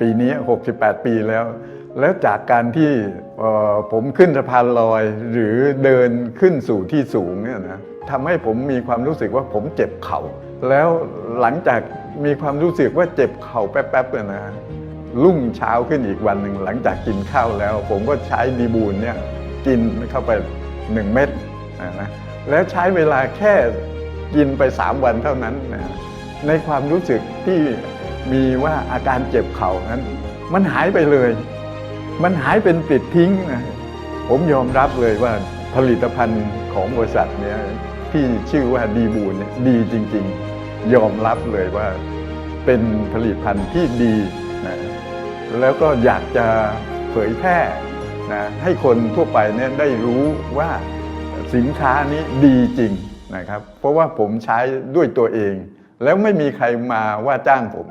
ปีนี้ 68 ปีแล้ว แล้วจากการที่ผมขึ้นสะพานลอย หรือเดินขึ้นสู่ที่สูงเนี่ยนะทำให้ผมมีความรู้สึกว่าผมเจ็บเข่า แล้วหลังจากมีความรู้สึกว่าเจ็บเข่าแป๊บๆเนี่ยนะรุ่งเช้าขึ้นอีกวันหนึ่งหลังจากกินข้าวแล้ว ผมก็ใช้ดีบูนเนี่ยกินเข้าไป 1 เม็ดนะนะแล้วใช้เวลาแค่กินไป 3 วันเท่านั้นนะในความรู้สึกที่ มีว่าอาการเจ็บเข่านั้น มันหายไปเลย มันหายเป็นปิดทิ้งนะผมยอมรับเลยว่าผลิตภัณฑ์ของบริษัทเนี้ยที่ชื่อว่าดีบูนเนี่ยดีจริง ๆ ยอมรับเลยว่าเป็นผลิตภัณฑ์ที่ดีนะแล้วก็อยากจะเผยแพร่นะให้คนทั่วไปเนี่ยได้รู้ว่าสินค้านี้ดีจริงนะครับ เพราะว่าผมใช้ด้วยตัวเอง แล้วไม่มีใครมาว่าจ้างผม